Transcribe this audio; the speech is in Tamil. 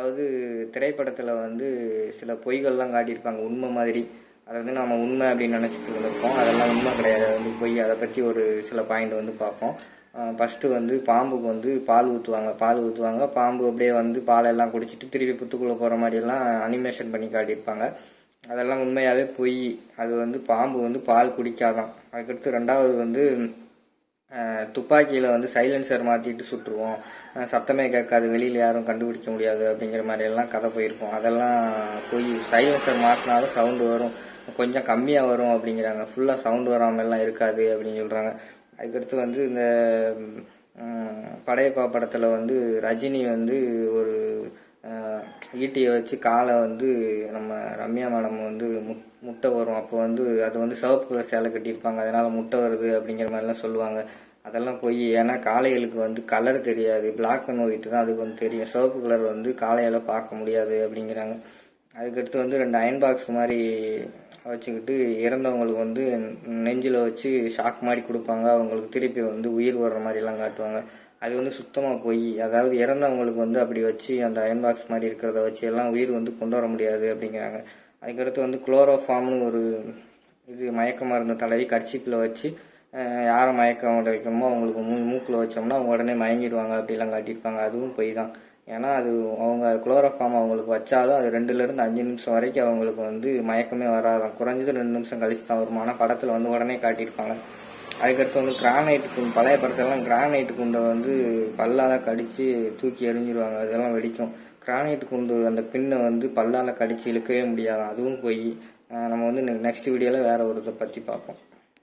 அதாவது திரைப்படத்தில் வந்து சில பொய்கள்லாம் காட்டியிருப்பாங்க உண்மை மாதிரி. அதை வந்து நம்ம உண்மை அப்படின்னு நினச்சிட்டு இருக்கோம் அதெல்லாம் உண்மை கிடையாது. அது வந்து பொய். அதை பற்றி ஒரு சில பாயிண்ட் வந்து பார்ப்போம். ஃபஸ்ட்டு வந்து பாம்புக்கு வந்து பால் ஊற்றுவாங்க பால் ஊற்றுவாங்க பாம்பு அப்படியே வந்து பாலெல்லாம் குடிச்சிட்டு திருப்பி புத்துக்குள்ளே போகிற மாதிரியெல்லாம் அனிமேஷன் பண்ணி காட்டியிருப்பாங்க. அதெல்லாம் உண்மையாகவே பொய். அது வந்து பாம்பு வந்து பால் குடிக்காதான். அதுக்கடுத்து ரெண்டாவது வந்து துப்பாக்கியில் வந்து சைலன்சர் மாற்றிட்டு சுட்டுருவோம். சத்தமே கேட்காது வெளியில் யாரும் கண்டுபிடிக்க முடியாது அப்படிங்கிற மாதிரியெல்லாம் கதை போயிருப்போம் அதெல்லாம் போய் சைலன்சர் மாற்றினாலும் சவுண்டு வரும். கொஞ்சம் கம்மியாக வரும் அப்படிங்கிறாங்க. ஃபுல்லாக சவுண்டு வராமலாம் இருக்காது அப்படின்னு சொல்கிறாங்க அதுக்கடுத்து வந்து இந்த படையப்பா படத்தில் வந்து ரஜினி வந்து ஒரு ஈட்டியை வச்சு காலை வந்து நம்ம ரம்யா மேடம் வந்து முட் முட்டை வரும். அப்போ வந்து அது வந்து சிவப்பு கலர் சேலை கட்டியிருப்பாங்க. அதனால முட்டை வருது அப்படிங்கிற மாதிரிலாம் சொல்லுவாங்க. அதெல்லாம் போய் ஏன்னா காளைகளுக்கு வந்து கலர் தெரியாது. பிளாக் அண்ட் ஒயிட் தான் அதுக்கு வந்து தெரியும். சிவப்பு கலர் வந்து காளையால் பார்க்க முடியாது அப்படிங்கிறாங்க. அதுக்கடுத்து வந்து ரெண்டு அயன் பாக்ஸ் மாதிரி வச்சுக்கிட்டு இறந்தவங்களுக்கு வந்து நெஞ்சில் வச்சு ஷாக் மாதிரி கொடுப்பாங்க. அவங்களுக்கு திருப்பி வந்து உயிர் வர்ற மாதிரிலாம் காட்டுவாங்க. அது வந்து சுத்தமாக போய் அதாவது இறந்தவங்களுக்கு வந்து அப்படி வச்சு அந்த அயன் பாக்ஸ் மாதிரி இருக்கிறத வச்சு எல்லாம் உயிர் வந்து கொண்டு வர முடியாது அப்படிங்கிறாங்க. அதுக்கடுத்து வந்து குளோரோஃபார்ம்னு ஒரு இது மயக்க மருந்து தடவி கர்ச்சிப்பில் வச்சு யாரை மயக்கம் வைக்கணுமோ அவங்களுக்கு மூ மூக்கில் வச்சோம்னா அவங்க உடனே மயங்கிடுவாங்க அப்படிலாம் காட்டியிருப்பாங்க. அதுவும் பொய் தான். ஏன்னா அது அவங்க குளோரோஃபார்ம் அவங்களுக்கு வச்சாலும் அது ரெண்டுலேருந்து அஞ்சு நிமிஷம் வரைக்கும் அவங்களுக்கு வந்து மயக்கமே வராதான் குறைஞ்சது ரெண்டு நிமிஷம் கழிச்சு தான் வரும். ஆனால் படத்தில் வந்து உடனே காட்டியிருப்பாங்க. அதுக்கடுத்து வந்து கிரானைட் குண்டு பழைய படத்திலலாம் கிரானைட் குண்டை வந்து பல்லால் கடித்து தூக்கி எறிஞ்சிடுவாங்க அதெல்லாம் வெடிக்கும். கிரானைட் குண்டு அந்த பின்னை வந்து பல்லால் கடித்து இழுக்கவே முடியாது அதுவும் போய். நம்ம வந்து நெக்ஸ்ட் வீடியோவில் வேறு ஒரு இதை பற்றி பார்ப்போம்.